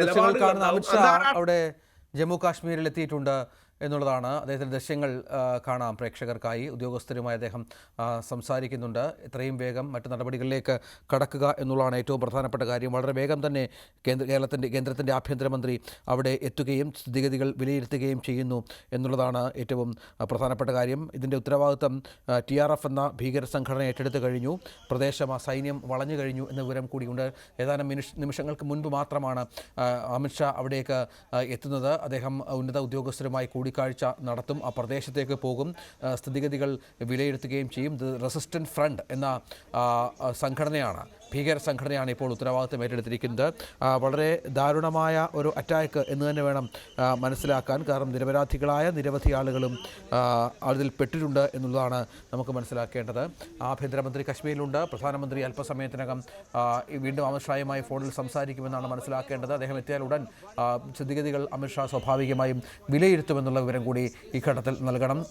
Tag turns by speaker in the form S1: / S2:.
S1: ദൃശ്യങ്ങൾ കാണുന്ന. അമിത്ഷാ അവിടെ ജമ്മു കാശ്മീരിൽ എത്തിയിട്ടുണ്ട് എന്നുള്ളതാണ് അദ്ദേഹത്തിന്റെ ദൃശ്യങ്ങൾ കാണാം. പ്രേക്ഷകർക്കായി ഉദ്യോഗസ്ഥരുമായി അദ്ദേഹം സംസാരിക്കുന്നുണ്ട്. എത്രയും വേഗം മറ്റു നടപടികളിലേക്ക് കടക്കുക എന്നുള്ളതാണ് ഏറ്റവും പ്രധാനപ്പെട്ട കാര്യം. വളരെ വേഗം തന്നെ കേന്ദ്ര കേരളത്തിന്റെ കേന്ദ്രത്തിന്റെ ആഭ്യന്തരമന്ത്രി അവിടെ എത്തുകയും സ്ഥിതിഗതികൾ വിലയിരുത്തുകയും ചെയ്യുന്നു എന്നുള്ളതാണ് ഏറ്റവും പ്രധാനപ്പെട്ട കാര്യം. ഇതിന്റെ ഉത്തരവാദിത്തം ടി ആർ എഫ് എന്ന ഭീകര സംഘടന ഏറ്റെടുത്ത് കഴിഞ്ഞു. പ്രദേശം ആ സൈന്യം വളഞ്ഞു കഴിഞ്ഞു എന്ന വിവരം കൂടിയുണ്ട്. ഏതാനും നിമിഷങ്ങൾക്ക് മുൻപ് മാത്രമാണ് അമിത്ഷാ അവിടേക്ക് എത്തുന്നത്. അദ്ദേഹം ഉന്നത ഉദ്യോഗസ്ഥരുമായി കൂടിക്കാഴ്ച നടത്തും ആ പ്രദേശത്തേക്ക് പോകും സ്ഥിതിഗതികൾ വിലയിരുത്തുകയും ചെയ്യും. ഇത് റെസിസ്റ്റന്റ് ഫ്രണ്ട് എന്ന സംഘടനയാണ്. ഭീകര സംഘടനയാണ് ഇപ്പോൾ ഉത്തരവാദിത്തം ഏറ്റെടുത്തിരിക്കുന്നത്. വളരെ ദാരുണമായ ഒരു അറ്റാക്ക് എന്ന് തന്നെ വേണം മനസ്സിലാക്കാൻ. കാരണം നിരപരാധികളായ നിരവധി ആളുകളും അതിൽ പെട്ടിട്ടുണ്ട് എന്നുള്ളതാണ് നമുക്ക് മനസ്സിലാക്കേണ്ടത്. ആഭ്യന്തരമന്ത്രി കശ്മീരിലുണ്ട്. പ്രധാനമന്ത്രി അല്പസമയത്തിനകം വീണ്ടും അമിത്ഷായുമായി ഫോണിൽ സംസാരിക്കുമെന്നാണ് മനസ്സിലാക്കേണ്ടത്. അദ്ദേഹം എത്തിയാൽ ഉടൻ സ്ഥിതിഗതികൾ അമിത്ഷാ സ്വാഭാവികമായും വിലയിരുത്തുമെന്നുള്ള വിവരം കൂടി ഈ ഘട്ടത്തിൽ നൽകണം.